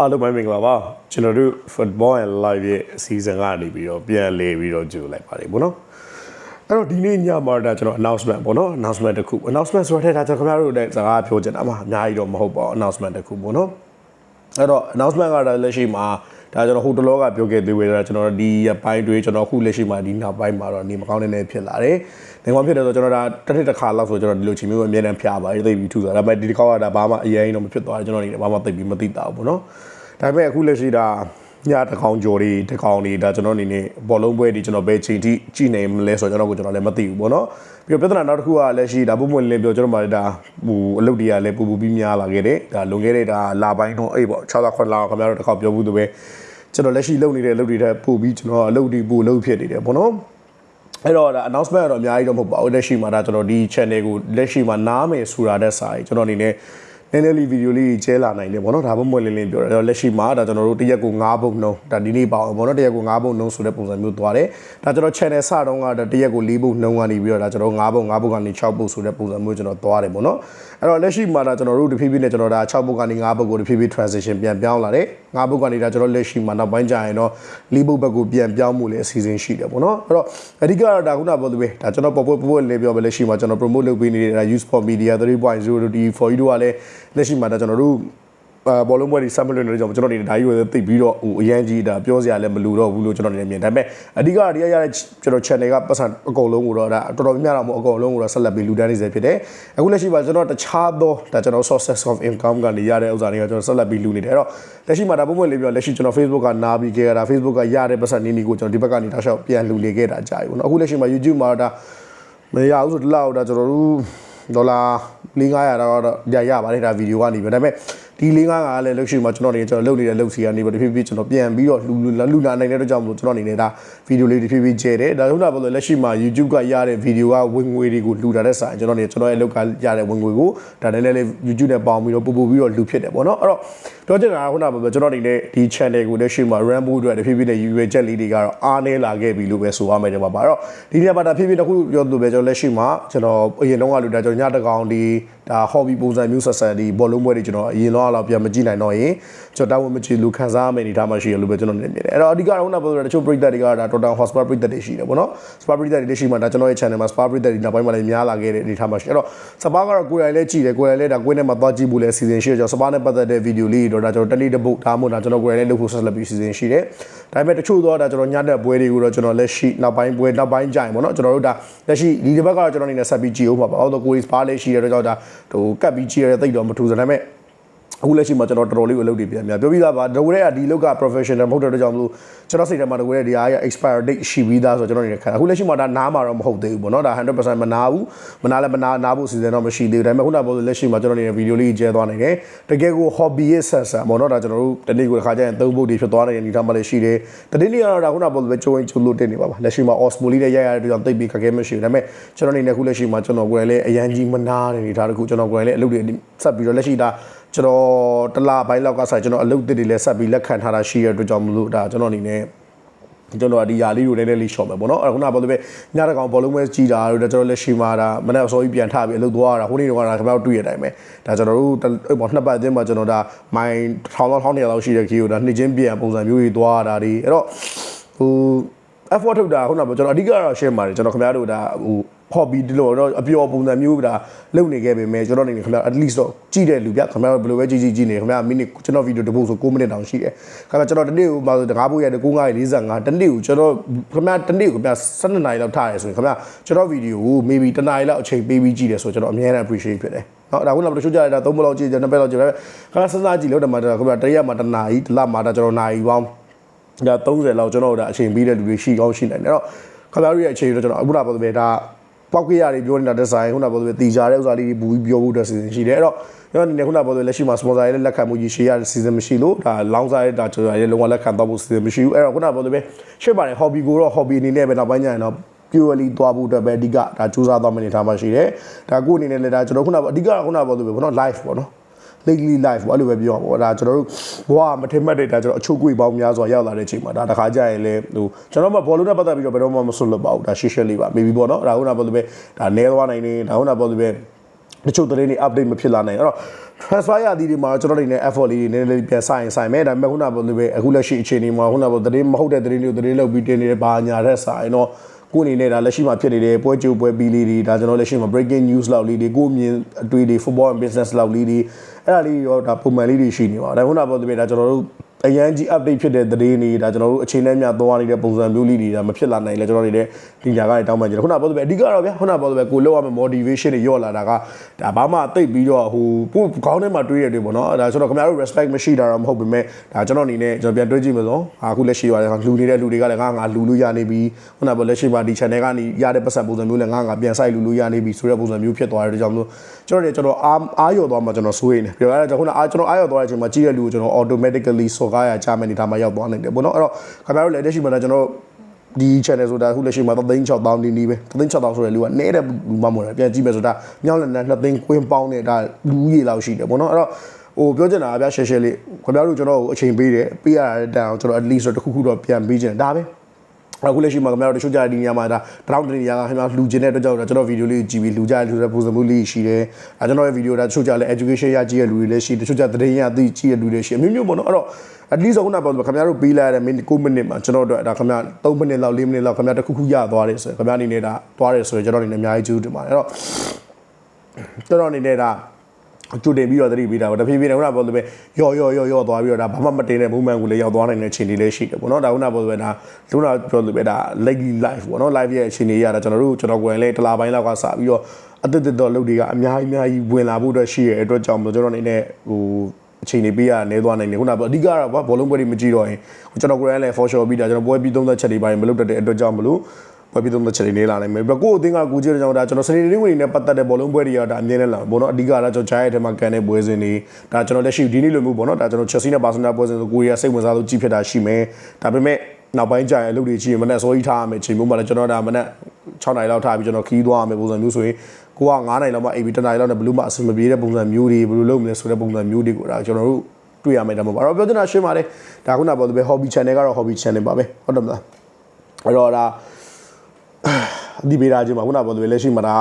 အားလုံးပဲမင်္ဂလာပါကျွန်တော်တို့ football and live ရဲ့ season ကနေပြီးတော့ပြန်လဲပြီးတော့ကြိုလိုက်ပါတယ်ဗောနော်အဲ့တော့ဒီနေ့ညမှာဒါကျွန်တော် announcement ပေါ့နော် announcement တစ်ခု announcement ဆိုတဲ့ဒါကျွန်တော်ခင်ဗျားတို့လည်းစကားပြောချင်တာအမှအများကြီးတော့မဟုတ်ပါဘူး announcement တစ်ခုပေါ့နော်အဲ့တော့ announcement ကဒါလက်ရှိမှာ ဒါကျွန်တော်ဟိုတလောကပြောခဲ့သေးတယ်ဒါကျွန်တော်ဒီရက်ပိုင်းတွေကျွန်တော်အခုလက်ရှိမှာဒီနောက်ပိုင်းမှာတော့နေမကောင်းတဲ့နေဖြစ်လာတယ်။နေကောင်းဖြစ်တယ်ဆိုကျွန်တော်ဒါတစ်နှစ်တစ်ခါလောက်ဆိုကျွန်တော်ဒီလိုချိန်မျိုးအမြဲတမ်းဖျားပါတယ်သိပြီးထူဆိုတာဒါပေမဲ့ဒီတစ်ခါကဒါဘာမှအရင်တော့မဖြစ်သွားဘူးကျွန်တော်နေဘာမှသိပြီးမသိတာဘူးပေါ့နော်။ဒါပေမဲ့အခုလက်ရှိဒါညတကောင်ကြော်တွေတကောင်တွေဒါကျွန်တော်အနေနဲ့ဘောလုံးပွဲတွေကျွန်တော်ဘယ်ချိန်ထိကြည့်နေမလဲဆိုတော့ကျွန်တော်ကိုကျွန်တော်လည်းမသိဘူးပေါ့နော်။ပြီးတော့ပြဿနာနောက်တစ်ခုကလက်ရှိဒါပုံမှန်လေးပြောကျွန်တော်မှဒါဟိုအလုပ်တွေကလည်းပူပူပြီးများလာခဲ့တယ်။ဒါလွန်ခဲ့တဲ့ဒါလာပိုင်းတော့အေးပေါ့6လ9လခင်ဗျားတို့တစ်ခါပြောဘူးသူပဲ ကျွန်တော်လက်ရှိလုပ်နေတဲ့အလုပ်တွေထက်ပိုပြီးကျွန်တော်အလုပ်တွေပိုလုပ်ဖြစ်နေတယ်ပေါ့နော်အဲ့တော့ဒါ announcement ကတော့အများကြီးတော့မဟုတ်ပါဘူးလက်ရှိမှာဒါကျွန်တော်ဒီ channel ကိုလက်ရှိမှာနားမယ်ဆိုတာတဲ့စာကြီးကျွန်တော်အနေနဲ့ နည်းနည်းလေးဗီဒီယိုလေးကျဲလာနိုင်တယ်ပေါ့နော်ဒါမှမဟုတ်လင်းလင်းပြောတယ်အဲ့တော့လက်ရှိမှာဒါကျွန်တော်တို့တစ်ရက်ကို9ပုံနှုံးဒါဒီနေ့ပါအောင်ပေါ့နော်တစ်ရက်ကို9ပုံနှုံးဆိုတဲ့ပုံစံမျိုးသွားတယ်ဒါကျွန်တော် channel စတော့ကဒါတစ်ရက်ကို4ပုံနှုံးကနေပြီးတော့ဒါကျွန်တော်9ပုံ9ပုံကနေ6ပုံဆိုတဲ့ပုံစံမျိုးကျွန်တော်သွားတယ်ပေါ့နော်အဲ့တော့လက်ရှိမှာဒါကျွန်တော်တို့တဖြည်းဖြည်းနဲ့ကျွန်တော်ဒါ6ပုံကနေ9ပုံကိုတဖြည်းဖြည်း transition ပြန်ပြောင်းလာတယ်9ပုံကနေဒါကျွန်တော်လက်ရှိမှာနောက်ပိုင်းကျရင်တော့4ပုံဘက်ကိုပြန်ပြောင်းမှုလည်းအစီအစဉ်ရှိတယ်ပေါ့နော်အဲ့တော့အဓိကတော့ဒါခုနပြောသူပဲဒါကျွန်တော်ပေါ်ပေါ်ပေါ်လေးပြောပဲလက်ရှိမှာကျွန်တော် promote လုပ်ပေးနေတဲ့ဒါ use for media 3.0ဒီ for you တို့ကလည်းလက်ရှိမှာဒါကျွန်တော်တို့အာဘောလုံးပွဲတွေ summit လုပ်နေတဲ့ကြောင့်ကျွန်တော်အနေနဲ့ဒါကြီးကိုသိပြီးတော့ဟိုအရန်ကြီးဒါပြောစရာလည်းမလိုတော့ဘူးလို့ကျွန်တော်အနေနဲ့မြင်ဒါပေမဲ့အဓိကဒီကရတဲ့ကျွန်တော် channel ကပတ်စံအကုန်လုံးကိုတော့ဒါတော်တော်များများတော့မဟုတ်အကုန်လုံးကိုတော့ဆက်လက်ပြီးလူတန်းနေစေဖြစ်တယ်အခုလက်ရှိမှာကျွန်တော်တခြားသောဒါကျွန်တော် sources of income ကနေရတဲ့ဥစ္စာတွေကကျွန်တော်ဆက်လက်ပြီးလူနေတယ်အဲ့တော့လက်ရှိမှာဒါပုံမှန်လေးပြောလက်ရှိကျွန်တော် Facebook ကနားပြီးခဲ့တာ Facebook ကရတဲ့ပတ်စံနေနေကိုကျွန်တော်ဒီဘက်ကနေတောက်လျှောက်ပြန်လူနေခဲ့တာကြာပြီပေါ့နော်အခုလက်ရှိမှာ YouTube မှာဒါမရဘူးဆိုတလောက်ဒါကျွန်တော်တို့ ဒေါ်လာ4-500တော့ရရပါတယ်ဒါဗီဒီယိုကနေပဲဒါပေမဲ့ ဒီ၄၅ကလည်းလက်ရှိမှာကျွန်တော်နေကျွန်တော်လုပ်နေတဲ့လုပ်စီကနေပဲတဖြည်းဖြည်းကျွန်တော်ပြန်ပြီးတော့လူလူလာနိုင်တဲ့အတွက်ကြောင့်မို့ကျွန်တော်အနေနဲ့ဒါဗီဒီယိုလေးတဖြည်းဖြည်းကျဲတယ်ဒါကြောင့်လည်းလက်ရှိမှာ YouTube ကရတဲ့ဗီဒီယိုကဝင်ငွေတွေကိုလူတာတဲ့စာကျွန်တော်နေကျွန်တော်ရဲ့လောက်ကရတဲ့ဝင်ငွေကိုဒါနည်းနည်းလေး YouTube နဲ့ပေါင်းပြီးတော့ပူပူပြီးတော့လူဖြစ်တယ်ပေါ့နော်အဲ့တော့ပြောချင်တာကခုနကပြောကျွန်တော်အနေနဲ့ဒီ channel ကိုလက်ရှိမှာ run ဖို့အတွက်တဖြည်းဖြည်းနဲ့ရွေချက်လေးတွေကတော့အားနည်းလာခဲ့ပြီလို့ပဲဆိုရမယ်ဒီမှာပါတော့ဒီနေ့မှာဒါဖြည်းဖြည်းတစ်ခုပြောလို့ပဲကျွန်တော်လက်ရှိမှာကျွန်တော်အရင်တော့ကလူတာကျွန်တော်ညတကောင်ဒီ ဒါ hobby ပုံစံမျိုးဆက်ဆက်ဒီဘောလုံးပွဲတွေကျွန်တော်အရင်တော့တော့ပြန်မကြည့်နိုင်တော့ရင်ကျွန်တော်တာဝန်မကြည့်လူခံစားမယ်အနေထားမှရှိရလို့ပဲကျွန်တော်နေမြင်တယ်အဲ့တော့အဓိကတော့ခုနပြောတဲ့တချို့ပရိသတ်တွေကဒါ total hotspot ပရိသတ်တွေရှိတယ်ပေါ့နော် spa ပရိသတ်တွေလက်ရှိမှာဒါကျွန်တော်ရဲ့ channel မှာ spa ပရိသတ်တွေနောက်ပိုင်းမှာလည်းများလာခဲ့တဲ့အနေထားမှရှိအဲ့တော့ spa ကတော့ကိုယ်တိုင်လည်းကြည့်တယ်ကိုယ်တိုင်လည်းဒါကိုယ်နဲ့မှသွားကြည့်ဖို့လည်းစီစဉ်ရှိတယ်ကျွန်တော် spa နဲ့ပတ်သက်တဲ့ video လေးတွေတော့ဒါကျွန်တော်တနေ့တစ်ပုတ်ဒါမှမဟုတ်ဒါကျွန်တော်ကိုယ်တိုင်လည်းလုပ်ဖို့ဆက်လက်ပြီးစီစဉ်ရှိတယ်ဒါပေမဲ့တချို့တော့ဒါကျွန်တော်ညတဲ့ပွဲတွေကိုတော့ကျွန်တော်လက်ရှိနောက်ပိုင်းပွဲနောက်ပိုင်းကြရင်ပေါ့နော်ကျွန်တော်တို့ဒါလက်ရှိဒီတစ်ပတ်ကတော့ကျွန်တော်အနေနဲ့ဆက်ပြီးကြည့်အောင်ပါပါအော်တော့ကိုယ် spa လေးရှိတဲ့တော့ဒါဟိုကတ်ပြီးကြည့်ရတဲ့တိတ်တော့မထူးစဒါပေမဲ့ အခုလက်ရှိမှာကျွန်တော်တော်တော်လေးကိုအလုပ်တွေပြန်များပြောပြီးသားပါတကူတဲ့ကဒီလောက်က professional မဟုတ်တဲ့အတွက်ကြောင့်မလို့ကျွန်တော်စိတ်ထဲမှာတကူတဲ့ဒီအားရ expire date ရှိပြီးသားဆိုတော့ကျွန်တော်နေခံအခုလက်ရှိမှာဒါနားမှာတော့မဟုတ်သေးဘူးပေါ့နော်ဒါ100%မနာဘူးမနာလည်းမနာနားဖို့စီစဉ်တော့မရှိသေးဘူးဒါပေမဲ့ခုနကပြောလို့လက်ရှိမှာကျွန်တော်နေတဲ့ဗီဒီယိုလေးကျဲသွားနေတယ်တကယ်ကို hobby ရဲ့ဆက်ဆံပေါ့နော်ဒါကျွန်တော်တို့တနေ့ကိုတစ်ခါကျရင်သုံးဖို့တွေဖြစ်သွားနေတဲ့အနေထားမှလည်းရှိတယ်တနေ့နေ့ကတော့ဒါခုနကပြောလို့ပဲကျိုးရင်ကျိုးလို့တင်နေပါပါလက်ရှိမှာ osmo လေးနဲ့ရိုက်ရတဲ့အတွက်ကြောင့်တိတ်ပြီးခက်ခဲမရှိဘူးဒါပေမဲ့ကျွန်တော်နေနေခုလက်ရှိမှာကျွန်တော်ကိုယ်လည်းအရန်ကြီးမနာတဲ့အနေထားတခုကျွန်တော်ကိုယ်လည်းအလုပ်တွေဆက်ပြီးတော့လက်ရှိဒါ ကျွန်တော်တလပိုင်းလောက်ကဆိုင်ကျွန်တော်အလုပ်တစ်တွေလည်းဆက်ပြီးလက်ခံထားတာရှိရတဲ့အတွက်ကြောင့်မလို့ဒါကျွန်တော်အနေနဲ့ကျွန်တော်ဒီຢာလေးကိုနည်းနည်းလေးရှော့မယ်ပေါ့နော်အဲ့ခုနကပြောလို့ပဲညတကောင်ဘောလုံးပွဲကြီးတာတို့ကျွန်တော်လက်ရှိမှာဒါမနေ့အစောကြီးပြန်ထပြီးအလုပ်သွားရတာဟိုနေ့တော့ဒါခင်ဗျားတို့တွေ့ရတဲ့အတိုင်းပဲဒါကျွန်တော်တို့ပေါ့နှစ်ပတ်အသင်းမှာကျွန်တော်ဒါမိုင်ထောင်လောက်ထောင်းနေလောက်ရှိတဲ့ခီကိုဒါနှစ်ချင်းပြန်ပုံစံမျိုးကြီးသွားရတာဒီအဲ့တော့ဟို effort ထုတ်တာခုနကကျွန်တော်အဓိကတော့ share ပါတယ်ကျွန်တော်ခင်ဗျားတို့ဒါဟို hobby ဒီလိုတော့အပျော်ပုံစံမျိုးဒါလုပ်နေခဲ့ပေမဲ့ကျွန်တော်အနေနဲ့ခင်ဗျာ at least တော့ကြည့်တဲ့လူပြခင်ဗျားတို့ဘယ်လိုပဲကြည့်ကြည့်ကြည့်နေခင်ဗျာ minute ကျွန်တော်ဗီဒီယိုတစ်ပုတ်ဆို6မိနစ်တောင်ရှိတယ်ခင်ဗျာကျွန်တော်တနေ့ကိုမှာဆိုတကားဖို့ရတယ်9:45တနေ့ကိုကျွန်တော်ခင်ဗျာတနေ့ကိုခင်ဗျာ12နာရီလောက်ထားရဲဆိုရင်ခင်ဗျာကျွန်တော်ဗီဒီယိုကို maybe တနာရီလောက်အချိန်ပေးပြီးကြည့်တယ်ဆိုတော့ကျွန်တော်အများနဲ့ appreciate ဖြစ်တယ်နော်ဒါခုနကတချို့ကြရတာသုံးဘလောက်ကြည့်ကြနှစ်ဘက်လောက်ကြည့်တယ်ခင်ဗျာစဉ်းစားကြည့်လို့တမန်တော်ခင်ဗျာတရက်မှာတနာရီတစ်လမှာဒါကျွန်တော်နာရီပေါင်း ဒါ30လောက်ကျွန်တော်တို့ဒါအချိန်ပေးတဲ့လူတွေရှိကောင်းရှိနိုင်တယ်အဲ့တော့ခင်ဗျားတို့ရဲ့အချိန်တော့ကျွန်တော်အခုနပြောတဲ့ဒါပောက်ကြရတယ်ပြောနေတာတဲ့ဆိုင်ခုနပြောတဲ့တီကြတဲ့ဥစားလေးဘူးပြောဖို့တဲ့စီစဉ်ရှိတယ်အဲ့တော့ကျွန်တော်အနေနဲ့ခုနပြောတဲ့လက်ရှိမှာ sponsor ရဲ့လက်ခံမှုကြီးရှိရတဲ့စီစဉ်မရှိလို့ဒါလောင်းစားရဲ့ဒါကျွန်တော်ရဲ့လုံးဝလက်ခံတော့ဖို့စီစဉ်မရှိဘူးအဲ့တော့ခုနပြောတဲ့ရှစ်ပါတယ် hobby ကိုတော့ hobby အနေနဲ့ပဲနောက်ပိုင်းကျရင်တော့ purely သွားဖို့အတွက်ပဲအဓိကဒါစူးစမ်းသွားမယ့်အနေထားမှရှိတယ်ဒါကိုအနေနဲ့လည်းဒါကျွန်တော်ခုနအဓိကခုနပြောလို့ပဲဘောနော် live ပေါ့နော် lately life ပေါ့အဲ့လိုပဲပြောပါဘောဒါကျွန်တော်တို့ဘဝမထင်မှတ်တဲ့ဒါကျွန်တော်အချုပ်ကွေပေါင်းများစွာရောက်လာတဲ့အချိန်မှာဒါတခါကြရင်လေဟိုကျွန်တော်မှဘောလုံးနဲ့ပတ်သက်ပြီးတော့ဘယ်တော့မှမဆွတ်လွတ်ပါဘူးဒါရှေ့ရှက်လေးပါ maybe ပေါ့နော်ဒါဟုတ်တာပေါ့လို့ပဲဒါနဲသွားနိုင်နေဒါဟုတ်တာပေါ့လို့ပဲတချို့သတင်းတွေ update မဖြစ်လာနိုင်အဲ့တော့ transfer ရသည်တွေမှာကျွန်တော်တို့နေ effort လေးတွေနည်းနည်းလေးပြန်ဆိုင်ဆိုင်မယ်ဒါပေမဲ့ခုနကပြောလို့ပဲအခုလက်ရှိအခြေအနေမှာခုနကပြောသတင်းမဟုတ်တဲ့သတင်းတွေကိုသတင်းလုပ်ပြီးတင်နေတဲ့ဘာညာတဲ့ဆိုင်တော့ ကိုအနေနဲ့ဒါလက်ရှိမှာဖြစ်နေတဲ့ပွဲကြိုပွဲပြီးလေးတွေဒါကျွန်တော်လက်ရှိမှာ breaking news လောက်လေးတွေကိုမြင်အတွေ့တွေ football and business လောက်လေးတွေအဲ့ဒါလေးရောဒါပုံမှန်လေးတွေရှိနေပါဒါခုနကပြောလို့ပဲဒါကျွန်တော်တို့ အရန်ကြီး update ဖြစ်တဲ့သတင်းတွေဒါကျွန်တော်တို့အချိန်နဲ့မျှသွားနေတဲ့ပုံစံမျိုးလေးတွေဒါမဖြစ်လာနိုင်လဲကျွန်တော်တို့တွေဒီညာကနေတောင်းပန်ကြတယ်ခုနကပြောလို့ပဲအဓိကတော့ဗျာခုနကပြောလို့ပဲကိုလောက်ရမယ့် motivation တွေရော့လာတာကဒါဘာမှတိတ်ပြီးတော့ဟိုကိုခေါင်းထဲမှာတွေးရတယ်ပေါ့နော်ဒါဆိုတော့ခင်ဗျားတို့ respect မရှိတာတော့မဟုတ်ပေမဲ့ဒါကျွန်တော်အနေနဲ့ကျွန်တော်ပြန်တွေးကြည့်မလို့အခုလက်ရှိရတယ်လူနေတဲ့လူတွေကလည်းငါငါလူလို့ရနေပြီခုနကပြောလက်ရှိမှာဒီ channel ကနေရတဲ့ပတ်စံပုံစံမျိုးလည်းငါငါပြန်ဆိုင်လူလို့ရနေပြီဆိုတဲ့ပုံစံမျိုးဖြစ်သွားတဲ့ကြောင့်မလို့ကျွန်တော်တွေကျွန်တော်အားအားရော်သွားမှကျွန်တော်စိုးရိမ်နေပြီးတော့အဲ့ဒါကြောင့်ခုနအားကျွန်တော်အားရော်သွားတဲ့အချိန်မှာကြီးတဲ့လူကိုကျွန်တော် automatically စော်ကားရချမယ်နေတာမှာရောက်သွားနိုင်တယ်ပေါ့နော်အဲ့တော့ခင်ဗျားတို့လည်းလက်ရှိမှာကျွန်တော်ဒီ channel ဆိုတာအခုလက်ရှိမှာ36000နီးနီးပဲ36000ဆိုတဲ့လူကနဲတဲ့လူမှမဟုတ်တယ်ပြန်ကြည့်မယ်ဆိုတာမြောင်းလည်းနဲ့2သိန်းကွင်းပေါင်းနေတာလူကြီးလောက်ရှိတယ်ပေါ့နော်အဲ့တော့ဟိုပြောချင်တာကဗျာရှယ်ရှယ်လေးခင်ဗျားတို့ကျွန်တော်ကိုအချိန်ပေးတယ်ပေးရတဲ့တန်အောင်ကျွန်တော် at least တစ်ခုခုတော့ပြန်ပေးချင်တယ်ဒါပဲ အခုလက်ရှိမှာခင်ဗျားတို့တချို့ကြတဲ့ဒီနေရာမှာဒါတရောင်းတနေရာကခင်ဗျားလှူခြင်းတဲ့အတွက်ကြောင့်ကျွန်တော်ဗီဒီယိုလေးကြည့်ပြီးလှူကြလှူတဲ့ပုံစံမျိုးလေးရှိတယ်အဲကျွန်တော်ရဲ့ဗီဒီယိုဒါတချို့ကြလည်း education ရကြည့်ရလူတွေလည်းရှိတချို့ကြသတင်းရသိကြည့်ရလူတွေရှိအမျိုးမျိုးပေါ့နော်အဲ့တော့ at least ခုနကပြောခင်ဗျားတို့ပေးလိုက်ရတဲ့ minute 9 minute မှာကျွန်တော်တို့ဒါခင်ဗျား3 minute လောက်4 minute လောက်ခင်ဗျားတစ်ခုခုရသွားတယ်ဆိုရင်ခင်ဗျားအနေနဲ့ဒါသွားတယ်ဆိုရင်ကျွန်တော်အနေနဲ့အများကြီးကျေးဇူးတင်ပါတယ်အဲ့တော့ကျွန်တော်အနေနဲ့ဒါ ကျူတင်ပြီးတော့သတိပေးတာပေါ့တဖြည်းဖြည်းနဲ့ခုနပြောလို့ပဲရော့ရော့ရော့ရော့သွားပြီးတော့ဒါဘာမှမတင်တဲ့ movement ကိုလည်းရောက်သွားနိုင်တဲ့အခြေအနေလေးရှိတယ်ပေါ့နော်ဒါခုနပြောလို့ပဲဒါလူနာပြောလို့ပဲဒါ leggy life ပေါ့နော် live ရဲ့အခြေအနေရတာကျွန်တော်တို့ကျွန်တော်ကိုယ်လည်းတလားပိုင်းလောက်ကစပြီးတော့အသစ်သစ်တော့လုပ်တွေကအများကြီးအများကြီးဝင်လာဖို့အတွက်ရှိရတဲ့အတွက်ကြောင့်ကျွန်တော်အနေနဲ့ဟိုအချိန်နေပေးရနေသွားနိုင်တယ်ခုနကအဓိကတော့ဘောလုံးပွဲတွေမကြည့်တော့ရင်ကျွန်တော်ကိုယ်လည်း for sure ပြီးတာကျွန်တော်ပွဲပြီးသုံးသက်ချက်တွေပိုင်းမလုပ်တတ်တဲ့အတွက်ကြောင့်မလို့ ပွဲပြီးသုံးသက်ချက်တွေနေလာနိုင်မယ်ပြီးတော့ကိုယ့်အသင်းကကိုကြည့်တဲ့ကြောင့်ဒါကျွန်တော်စနေနေ့ဝင်နေပတ်သက်တဲ့ဘောလုံးပွဲတွေကတော့ဒါအမြဲတမ်းလာဘောနော်အဓိကတော့ကျွန်တော်ဂျိုင်းရဲ့ထဲမှာကန်တဲ့ပွဲစဉ်တွေဒါကျွန်တော်လက်ရှိဒီနေ့လိုမျိုးပေါ့နော်ဒါကျွန်တော် Chelsea နဲ့ Barcelona ပွဲစဉ်ဆိုကိုရီးယားစိတ်ဝင်စားလို့ကြည့်ဖြစ်တာရှိမယ်ဒါပေမဲ့နောက်ပိုင်းကြာရင်အလုပ်တွေကြည့်ရင်မနဲ့စောကြီးထားရမယ်ချိန်မျိုးမှာလည်းကျွန်တော်ဒါမနဲ့6နိုင်လောက်ထားပြီးကျွန်တော်ခီးသွားရမယ်ပုံစံမျိုးဆိုရင်ကိုက9နိုင်လောက်မှ AB 10နိုင်လောက်နဲ့ဘလူးမှအဆင်မပြေတဲ့ပုံစံမျိုးတွေဘယ်လိုလုပ်မလဲဆိုတဲ့ပုံစံမျိုးတွေကိုဒါကျွန်တော်တို့တွေ့ရမယ်ဒါမှမဟုတ်အဲ့တော့ပြောချင်တာရှင်းပါတယ်ဒါခုနပြောလို့ပဲ hobby channel ကတော့ hobby channel ပါပဲဟုတ်တယ်မလားအဲ့တော့ဒါ ဒီပေးတာချင်းမှာခုနပြောလို့ပဲလက်ရှိမှာဒါ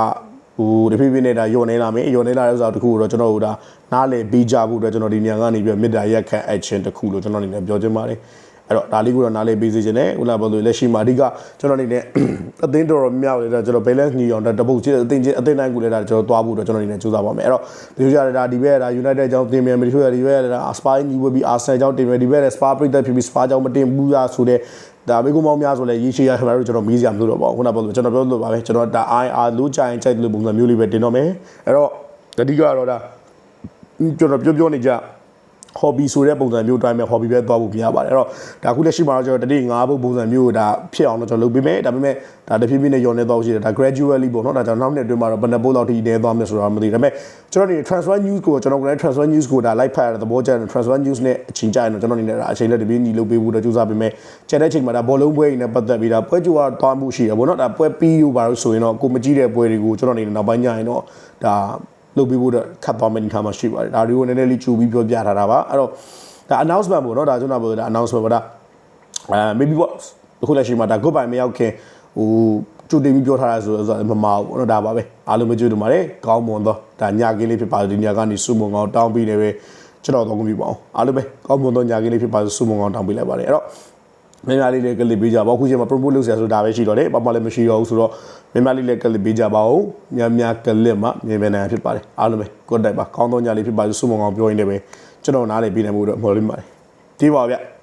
ဟိုတဖြည်းဖြည်းနဲ့ဒါယုံနေလာမယ်ယုံနေလာတဲ့ဥစ္စာတခုကိုတော့ကျွန်တော်တို့ဒါနားလေပေးကြဖို့အတွက်ကျွန်တော်ဒီနေရာကနေပြီးမေတ္တာရက်ခန့် action တခုလို့ကျွန်တော်အနေနဲ့ပြောချင်ပါတယ်အဲ့တော့ဒါလေးကိုတော့နားလေးပေးစေချင်တယ်ဦးလာပြောလို့လက်ရှိမှာအဓိကကျွန်တော်အနေနဲ့အသင်းတော်တော်မြောက်နေတာကျွန်တော် balance ညီအောင်တပုတ်ချင်းအသင်းချင်းအသင်းတိုင်းကိုလည်းဒါကျွန်တော်သွားဖို့တော့ကျွန်တော်အနေနဲ့စူးစမ်းပါမယ်အဲ့တော့ဒီလိုကြရတာဒီဘက်ဒါ United အကြောင်းတင်မြန်ပြီးထို့ရဒီဘက်ဒါ Spy ညီဝပြီး Arsenal အကြောင်းတင်မြန်ဒီဘက်လည်း Spa ပြိတက်ဖြစ်ပြီး Spa အကြောင်းမတင်ဘူးရဆိုတဲ့ ဒါမေကုမောင်းများဆိုလဲရေးချေရခင်ဗျားတို့ကျွန်တော်မီးစရာမလိုတော့ပါဘူးခုနပြောလို့ကျွန်တော်ပြောလို့ပါပဲကျွန်တော်ဒါ IR လိုချိုင်ချိုက်လို့ပုံစံမျိုးလေးပဲတင်တော့မယ်အဲ့တော့အဓိကတော့ဒါကျွန်တော်ပြောပြောနေကြ hobby ဆိုတဲ့ပုံစံမျိုးတိုင်းမဲ့ hobby ပဲသွားဖို့ပြရပါတယ်အဲ့တော့ဒါခုလက်ရှိမှာတော့ကျွန်တော်တတိ၅ဘုတ်ပုံစံမျိုးကိုဒါဖြစ်အောင်တော့ကျွန်တော်လုပ်ပေးမယ်ဒါပေမဲ့ဒါတဖြည်းဖြည်းနဲ့ညော်နေသွားရှိတယ်ဒါ gradually ပေါ့နော်ဒါကျွန်တော်နောက်နှစ်အတွင်းမှာတော့ဘယ်နှဘုတ်လောက်ထိနေသွားမယ်ဆိုတာမသိဒါပေမဲ့ကျွန်တော်ဒီ transfer news ကိုကျွန်တော်ကလည်း transfer news ကိုဒါ like ဖတ်ရတဲ့သဘောကျတယ် transfer news နဲ့အချိန်ကြရင်တော့ကျွန်တော်အနေနဲ့ဒါအချိန်လက်တပြေးညီလုပ်ပေးဖို့တော့ကြိုးစားပေးမယ်ကျန်တဲ့ချိန်မှာဒါဘောလုံးပွဲတွေနဲ့ပတ်သက်ပြီးဒါပွဲကြိုးကသွားမှုရှိတယ်ပေါ့နော်ဒါပွဲပြီးလို့ပါလို့ဆိုရင်တော့ကိုမကြည့်တဲ့ပွဲတွေကိုကျွန်တော်အနေနဲ့နောက်ပိုင်းညရင်တော့ဒါ လုပ်ပေးဖို့တော့ခတ်သွားမယ့်အနေထားမှာရှိပါတယ်ဒါတွေကိုနည်းနည်းလေးကြိုပြီးပြောပြထားတာပါအဲ့တော့ဒါ announcement ပေါ့နော်ဒါကျွန်တော်ပြောတာ announcement ပေါ့ဒါအဲ maybe what အခုလက်ရှိမှာဒါ goodbye မရောက်ခင်ဟိုကြိုတင်ပြီးပြောထားတာဆိုတော့မမအောင်ပေါ့နော်ဒါပါပဲအားလုံးမကြွတ်တူပါတယ်ကောင်းမွန်သောဒါညကင်းလေးဖြစ်ပါဒီညကနေစုမုံကောင်တောင်းပြီးနေပဲကျွန်တော်တော့ကုန်ပြီပါအောင်အားလုံးပဲကောင်းမွန်သောညကင်းလေးဖြစ်ပါစုမုံကောင်တောင်းပေးလိုက်ပါတယ်အဲ့တော့ မင်းများလေးလည်းကလစ်ပေးကြပါဦးခုချိန်မှာ promote လုပ်ဆရာဆိုတာပဲရှိတော့တယ်ဘာမှလည်းမရှိတော့ဘူးဆိုတော့မင်းများလေးလည်းကလစ်ပေးကြပါဦးများများကလစ်မှမြင်မြင်နိုင်ဖြစ်ပါတယ်အားလုံးပဲ good day ပါကောင်းသောညလေးဖြစ်ပါစုမုံကောင်ပြောရင်းနဲ့ပဲကျွန်တော်နားလေပေးနိုင်မှုတော့မော်လင်းပါတယ်ဒီပါဗျ